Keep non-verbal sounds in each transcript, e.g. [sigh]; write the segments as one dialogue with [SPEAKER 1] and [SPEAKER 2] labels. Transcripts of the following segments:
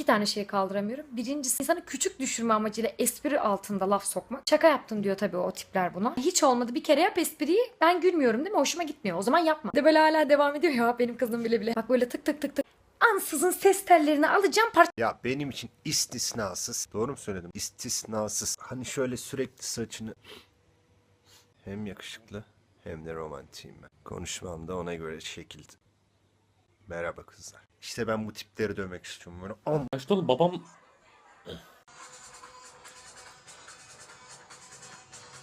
[SPEAKER 1] İki tane şeyi kaldıramıyorum. Birincisi insanı küçük düşürme amacıyla espri altında laf sokmak. Şaka yaptın diyor tabii o tipler buna. Hiç olmadı bir kere yap espriyi ben gülmüyorum değil mi? Hoşuma gitmiyor. O zaman yapma. De böyle hala devam ediyor ya benim kızım bile bile. Bak böyle tık tık tık tık. Ansızın ses tellerini alacağım
[SPEAKER 2] Ya benim için istisnasız. Doğru mu söyledim? İstisnasız. Hani şöyle sürekli saçını... Hem yakışıklı hem de romantiyim ben. Konuşmam da ona göre şekildi. Merhaba kızlar. İşte ben bu tipleri dövmek istiyorum. Böyle am
[SPEAKER 3] Kaçtı oğlum babam...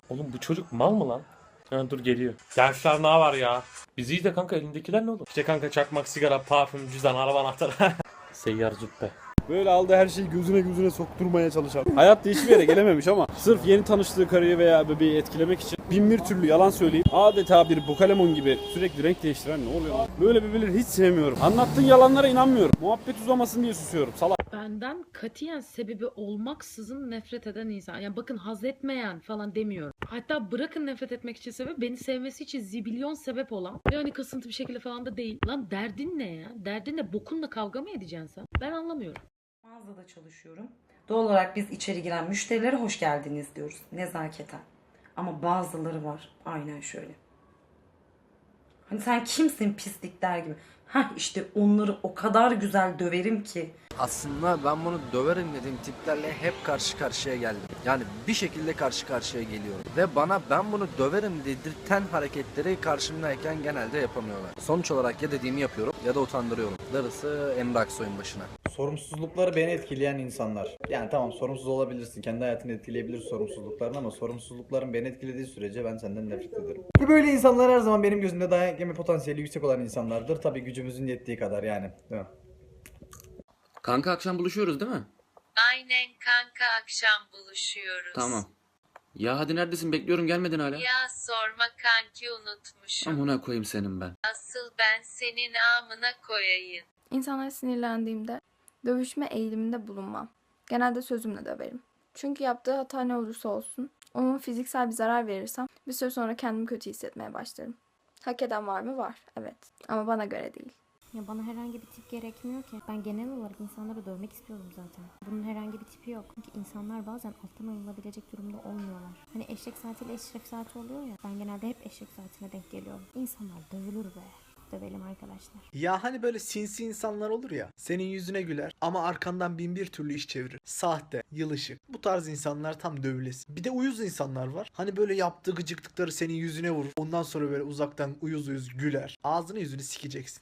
[SPEAKER 3] Oğlum bu çocuk mal mı lan? Ha, dur geliyor. Gençler ne var ya? Bizi de kanka elindekiler ne oğlum? İşte kanka çakmak, sigara, parfüm, cüzdan, araba anahtarı. [laughs] Seyyar züppe.
[SPEAKER 4] Böyle aldığı her şeyi gözüne gözüne sokturmaya çalışan. Hayatta hiçbir yere gelememiş ama sırf yeni tanıştığı karıyı veya bebeği etkilemek için bin bir türlü yalan söyleyip adeta bir Pokemon gibi sürekli renk değiştiren ne oluyor? Böyle bebeleri hiç sevmiyorum. Anlattığın yalanlara inanmıyorum. Muhabbet uzamasın diye susuyorum. Salak.
[SPEAKER 5] Benden katiyen sebebi olmaksızın nefret eden insan. Yani bakın haz etmeyen falan demiyorum. Hatta bırakın nefret etmek için sebep beni sevmesi için zibilyon sebep olan. Ve hani kasıntı bir şekilde falan da değil. Lan derdin ne ya? Derdin ne? Bokunla kavga mı edeceksin sen? Ben anlamıyorum.
[SPEAKER 6] Mağazada çalışıyorum. Doğal olarak biz içeri giren müşterilere hoş geldiniz diyoruz. Nezaketen. Ama bazıları var. Aynen şöyle. Hani sen kimsin pislik der gibi. Hah işte onları o kadar güzel döverim ki.
[SPEAKER 7] Aslında ben bunu döverim dediğim tiplerle hep karşı karşıya geldim. Yani bir şekilde karşı karşıya geliyorum. Ve bana ben bunu döverim dedirten hareketleri karşımdayken genelde yapamıyorlar. Sonuç olarak ya dediğimi yapıyorum ya da utandırıyorum. Darısı Emre Aksoy'un başına.
[SPEAKER 8] Sorumsuzlukları beni etkileyen insanlar. Yani tamam sorumsuz olabilirsin. Kendi hayatını etkileyebilir sorumsuzlukların ama sorumsuzlukların beni etkilediği sürece ben senden nefret ederim. Böyle insanlar her zaman benim gözümde dayak yeme potansiyeli yüksek olan insanlardır. Tabii gücümüzün yettiği kadar yani. Değil mi?
[SPEAKER 9] Kanka akşam buluşuyoruz değil mi?
[SPEAKER 10] Aynen kanka akşam buluşuyoruz.
[SPEAKER 9] Tamam. Ya hadi neredesin? Bekliyorum gelmedin hala.
[SPEAKER 10] Ya sorma kanki unutmuşum.
[SPEAKER 9] Amına koyayım senin ben.
[SPEAKER 10] Asıl ben senin amına koyayım.
[SPEAKER 11] İnsanlara sinirlendiğimde dövüşme eğiliminde bulunmam. Genelde sözümle döverim. Çünkü yaptığı hata ne olursa olsun onun fiziksel bir zarar verirsem bir süre sonra kendimi kötü hissetmeye başlarım. Hak eden var mı? Var. Evet. Ama bana göre değil.
[SPEAKER 5] Ya bana herhangi bir tip gerekmiyor ki. Ben genel olarak insanları dövmek istiyorum zaten. Bunun herhangi bir tipi yok. Çünkü insanlar bazen alttan alınabilecek durumda olmuyorlar. Hani eşek saatiyle eşref saati oluyor ya. Ben genelde hep eşek saatine denk geliyorum. İnsanlar dövülür be. Dövelim arkadaşlar.
[SPEAKER 12] Ya hani böyle sinsi insanlar olur ya. Senin yüzüne güler ama arkandan bin bir türlü iş çevirir. Sahte, yılışık. Bu tarz insanlar tam dövülesi. Bir de uyuz insanlar var. Hani böyle yaptığı gıcıklıkları senin yüzüne vurur. Ondan sonra böyle uzaktan uyuz uyuz güler. Ağzını yüzünü sikeceksin.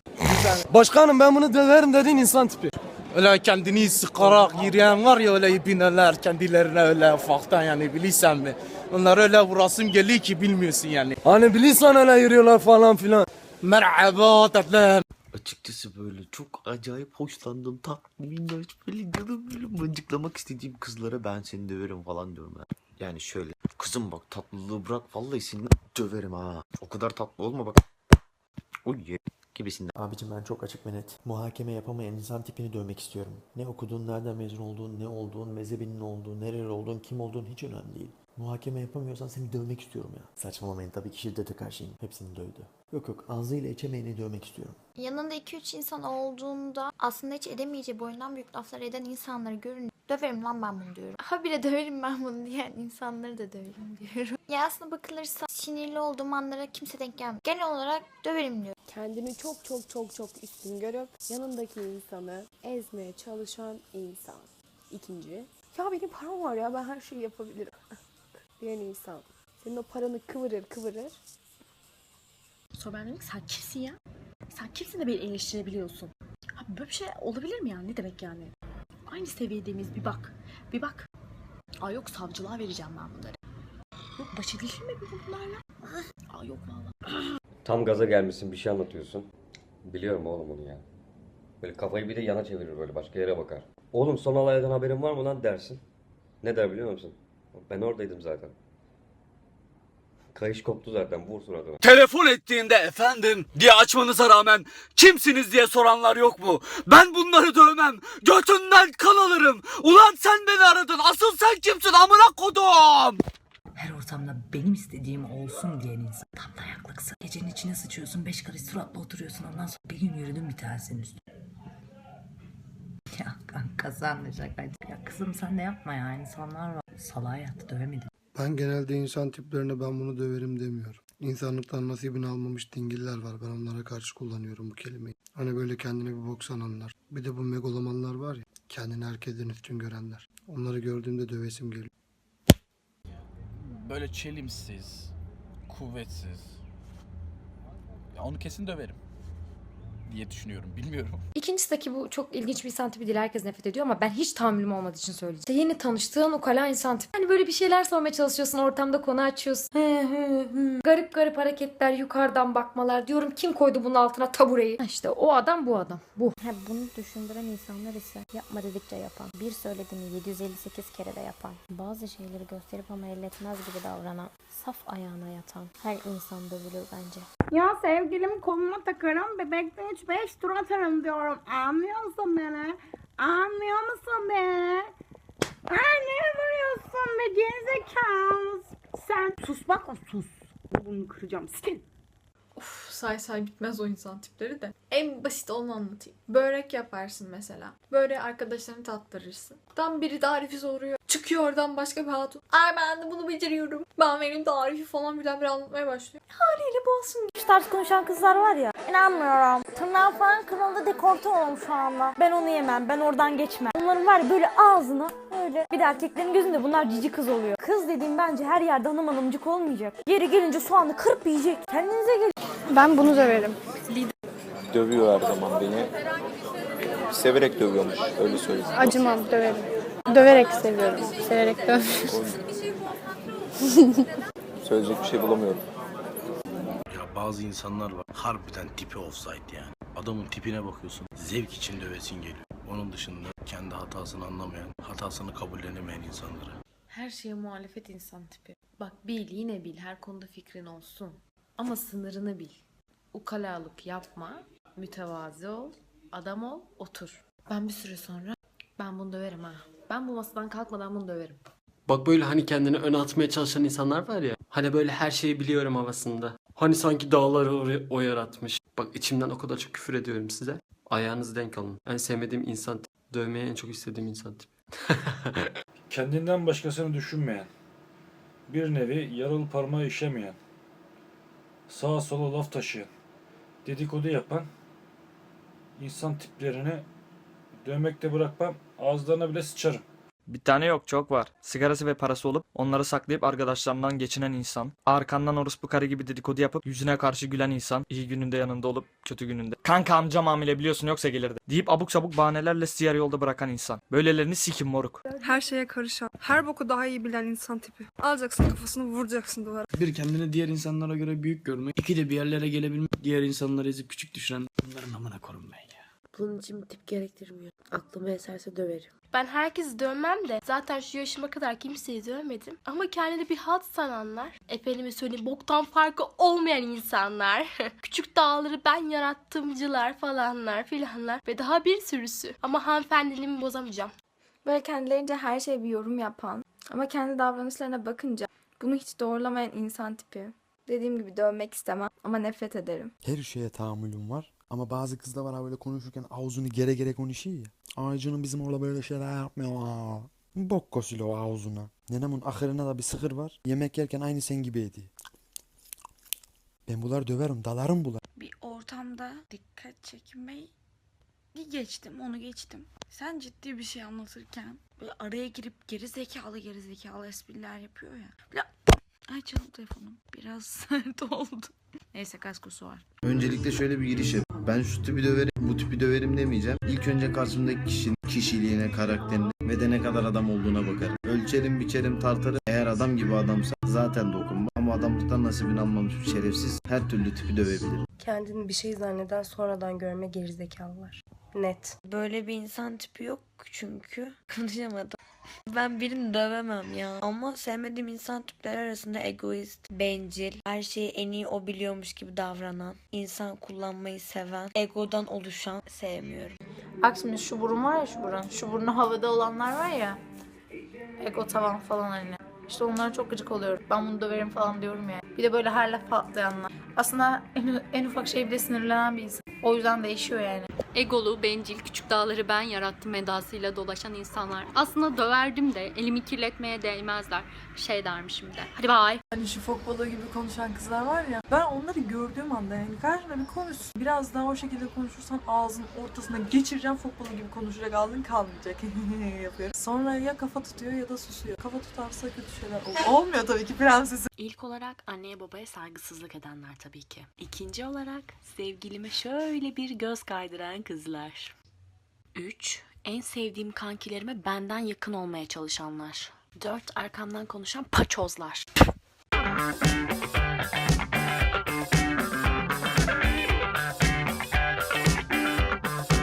[SPEAKER 7] Başkanım ben bunu döverim dediğin insan tipi. Öyle kendini sıkarak yürüyen var ya öyle ibineler kendilerine öyle ufaktan yani bilirsen mi? Onlar öyle vurasım geliyor ki bilmiyorsun yani. Hani bilirsen öyle yürüyorlar falan filan. Merhaba tatlım.
[SPEAKER 9] Açıkçası böyle çok acayip hoşlandım. Tatlı minnoş böyle canım böyle mıncıklamak istediğim kızlara ben seni döverim falan diyorum ben. Yani şöyle kızım bak tatlılığı bırak vallahi seni döverim ha. O kadar tatlı olma bak. Oy ye gibisinden.
[SPEAKER 13] Abicim ben çok açık ve net. Muhakeme yapamayan insan tipini dövmek istiyorum. Ne okuduğun, nereden mezun olduğun, ne olduğun, mezhebinin olduğu, nereli olduğun, kim olduğun hiç önemli değil. Muhakeme yapamıyorsan seni dövmek istiyorum ya. Saçmalamayın tabii ki şiddete karşıyım. Hepsini dövdü. Yok yok ağzıyla içemeyeni dövmek istiyorum.
[SPEAKER 11] Yanında 2-3 insan olduğunda aslında hiç edemeyeceği boyundan büyük laflar eden insanları görün. Döverim lan ben bunu diyorum. Ha bir de döverim ben bunu diyen insanları da döverim diyorum. Ya aslında bakılırsa sinirli olduğum anlara kimse denk gelmiyor. Genel olarak döverim diyorum.
[SPEAKER 5] Kendini çok çok çok çok üstün görüp yanındaki insanı ezmeye çalışan insan. İkinci. Ya benim param var ya ben her şeyi yapabilirim. Diyen insan. Senin o paranı kıvırır kıvırır. Sonra ben dedim ki sen kimsin ya? Sen kimsin de beni eleştirebiliyorsun? Ha, böyle bir şey olabilir mi yani? Ne demek yani? Aynı seviyede Bir bak. Bir bak. Aa yok savcılığa vereceğim ben bunları. Yok baş edilir mi bunlarla? Aa yok valla.
[SPEAKER 3] Tam gaza gelmişsin bir şey anlatıyorsun. Biliyorum oğlum onu ya. Böyle kafayı bir de yana çevirir böyle başka yere bakar. Oğlum son olaydan haberin var mı lan dersin. Ne der biliyor musun? Ben oradaydım zaten. Kayış koptu zaten vur suratına.
[SPEAKER 7] Telefon ettiğinde efendim diye açmanıza rağmen kimsiniz diye soranlar yok mu? Ben bunları dövmem. Götünden kan alırım. Ulan sen beni aradın. Asıl sen kimsin amına kodum?
[SPEAKER 6] Her ortamda benim istediğim olsun diyen insan. Tam dayaklıksın. Gecenin içine sıçıyorsun. Beş karış suratla oturuyorsun. Ondan sonra bir gün yürüdün bir tanesinin üstüne.
[SPEAKER 14] Ya kanka sen de şakacı. Ya kızım sen de yapma ya. İnsanlar var. Salağa yattı dövemedim.
[SPEAKER 15] Ben genelde insan tiplerine ben bunu döverim demiyorum. İnsanlıktan nasibini almamış dingiller var. Ben onlara karşı kullanıyorum bu kelimeyi. Hani böyle kendine bir bok sananlar. Bir de bu megalomanlar var ya. Kendini herkesten üstün görenler. Onları gördüğümde dövesim geliyor.
[SPEAKER 7] Böyle çelimsiz, kuvvetsiz. Ya onu kesin döverim diye düşünüyorum. [laughs] Bilmiyorum.
[SPEAKER 1] İkincisi de ki bu çok ilginç bir insan tipi değil. Herkes nefret ediyor ama ben hiç tahammülüm olmadığı için söyleyeceğim. İşte yeni tanıştığın ukala insan tipi. Hani böyle bir şeyler sormaya çalışıyorsun. Ortamda konu açıyorsun. Hı hı hı. Garip garip hareketler, yukarıdan bakmalar. Diyorum kim koydu bunun altına tabureyi? Ha İşte o adam bu adam. Bu.
[SPEAKER 16] Ha, bunu düşündüren insanlar ise yapma dedikçe yapan, bir söylediğini 758 kere de yapan, bazı şeyleri gösterip ama elletmez gibi davranan, saf ayağına yatan her insan dövülür bence.
[SPEAKER 17] Ya sevgilim koluma takarım, bebekte 3-5 tur atarım diyorum. Anlıyor musun beni? Anlıyor musun beni? Ay ne vuruyorsun be gerizekalı? Sen sus bak sus. Bunu kıracağım. Sikin.
[SPEAKER 12] Uf, say say bitmez o insan tipleri de. En basit olanı anlatayım. Börek yaparsın mesela. Böyle arkadaşlarını tattırırsın. Tam biri tarifi soruyor. Çıkıyor oradan başka bir hatun. Ay ben de bunu beceriyorum. Ben benim tarifi falan bilen bir anlatmaya başlıyor. Haliyle olsun.
[SPEAKER 17] Şu tarz konuşan kızlar var ya. İnanmıyorum. Tırnağı falan kırıldı dekolte olmuş şu anda. Ben onu yemem. Ben oradan geçmem. Onların var ya böyle ağzına öyle. Bir de erkeklerin gözünde bunlar cici kız oluyor. Kız dediğim bence her yerde hanım hanımcık olmayacak. Yeri gelince soğanı kırıp yiyecek. Kendinize gelin. Ben bunu döverim.
[SPEAKER 18] Dövüyor her zaman beni. Severek dövüyormuş öyle söyleyeyim.
[SPEAKER 11] Acımam, döverim. Döverek seviyorum. Severek dövüyorum.
[SPEAKER 18] Söyleyecek bir şey bulamıyorum.
[SPEAKER 7] Ya bazı insanlar var. Harbiden tipi offside yani. Adamın tipine bakıyorsun. Zevk için dövesin geliyor. Onun dışında kendi hatasını anlamayan, hatasını kabullenemeyen insanları.
[SPEAKER 12] Her şeye muhalefet insan tipi. Bak bil yine bil her konuda fikrin olsun. Ama sınırını bil. Ukalalık yapma. Mütevazi ol. Adam ol. Otur. Ben bir süre sonra ben bunu döverim ha. Ben bu masadan kalkmadan bunu döverim.
[SPEAKER 19] Bak böyle hani kendini öne atmaya çalışan insanlar var ya. Hani böyle her şeyi biliyorum havasında. Hani sanki dağları o, o yaratmış. Bak içimden o kadar çok küfür ediyorum size. Ayağınızı denk alın. En sevmediğim insan tip. Dövmeyi en çok istediğim insan tip. [laughs]
[SPEAKER 20] Kendinden başkasını düşünmeyen, bir nevi yaralı parmağı işemeyen, sağa sola laf taşıyan, dedikodu yapan insan tiplerini dövmekte bırakmam, ağızlarına bile sıçarım.
[SPEAKER 21] Bir tane yok çok var. Sigarası ve parası olup onları saklayıp arkadaşlarından geçinen insan. Arkandan orospu karı gibi dedikodu yapıp yüzüne karşı gülen insan. iyi gününde yanında olup kötü gününde. Kanka amcam hamile biliyorsun yoksa gelirdi. Deyip abuk sabuk bahanelerle sizi yarı yolda bırakan insan. Böylelerini sikim moruk.
[SPEAKER 11] Her şeye karışan, her boku daha iyi bilen insan tipi. Alacaksın kafasını vuracaksın duvara.
[SPEAKER 21] Bir kendini diğer insanlara göre büyük görmek. iki de bir yerlere gelebilmek. Diğer insanları ezip küçük düşüren. Bunların amına ya.
[SPEAKER 11] Bunun için bir tip gerektirmiyor. Aklıma eserse döverim.
[SPEAKER 17] Ben herkesi dövmem de zaten şu yaşıma kadar kimseyi dövmedim. Ama kendini bir hat sananlar, efendime söyleyeyim boktan farkı olmayan insanlar, [laughs] küçük dağları ben yarattımcılar falanlar filanlar ve daha bir sürüsü. Ama hanımefendiliğimi bozamayacağım.
[SPEAKER 11] Böyle kendilerince her şeye bir yorum yapan ama kendi davranışlarına bakınca bunu hiç doğrulamayan insan tipi. Dediğim gibi dövmek istemem ama nefret ederim.
[SPEAKER 13] Her şeye tahammülüm var. Ama bazı kızlar var ha böyle konuşurken ağzını gere gere konuşuyor ya. Ay canım bizim orada böyle şeyler yapmıyor. Bok kosuyla o ağzına. Nenemin ahırına da bir sıkır var. Yemek yerken aynı sen gibi ediyor. Ben bunlar döverim, dalarım bunlar.
[SPEAKER 17] Bir ortamda dikkat çekmeyi geçtim, onu geçtim. Sen ciddi bir şey anlatırken böyle araya girip geri zekalı geri zekalı espriler yapıyor ya. Böyle ay canım telefonum biraz [laughs] sert oldu. Neyse kaskosu var.
[SPEAKER 18] Öncelikle şöyle bir giriş yap. Ben şu tipi döverim, bu tipi döverim demeyeceğim. İlk önce karşımdaki kişinin kişiliğine, karakterine ve de ne kadar adam olduğuna bakarım. Ölçerim, biçerim, tartarım. Eğer adam gibi adamsa zaten dokunmam. Ama adamlıktan nasibini almamış bir şerefsiz her türlü tipi dövebilir.
[SPEAKER 11] Kendini bir şey zanneden sonradan görme gerizekalılar. Net.
[SPEAKER 17] Böyle bir insan tipi yok çünkü. [laughs] Konuşamadım. Ben birini dövemem ya. Ama sevmediğim insan tipleri arasında egoist, bencil, her şeyi en iyi o biliyormuş gibi davranan, insan kullanmayı seven, egodan oluşan sevmiyorum.
[SPEAKER 12] Bak şimdi şu burun var ya şu burun. Şu burnu havada olanlar var ya. Ego tavan falan hani. İşte onlara çok gıcık oluyorum. Ben bunu döverim falan diyorum yani. Bir de böyle her laf patlayanlar. Aslında en, en ufak şey bile sinirlenen bir insan. O yüzden değişiyor yani.
[SPEAKER 22] Egolu, bencil, küçük dağları ben yarattım edasıyla dolaşan insanlar. Aslında döverdim de elimi kirletmeye değmezler. Şey dermişim de. Hadi bay.
[SPEAKER 23] Hani şu fok balığı gibi konuşan kızlar var ya. Ben onları gördüğüm anda yani karşımda bir konuş. Biraz daha o şekilde konuşursan ağzının ortasına geçireceğim fok balığı gibi konuşacak ağzın kalmayacak. [laughs] yapıyorum. Sonra ya kafa tutuyor ya da susuyor. Kafa tutarsa kötü şeyler oluyor. [laughs] Olmuyor tabii ki prensesim.
[SPEAKER 24] İlk olarak anneye babaya saygısızlık edenler tabii ki. İkinci olarak sevgilime şöyle bir göz kaydıran kızlar. 3. En sevdiğim kankilerime benden yakın olmaya çalışanlar. 4. Arkamdan konuşan paçozlar.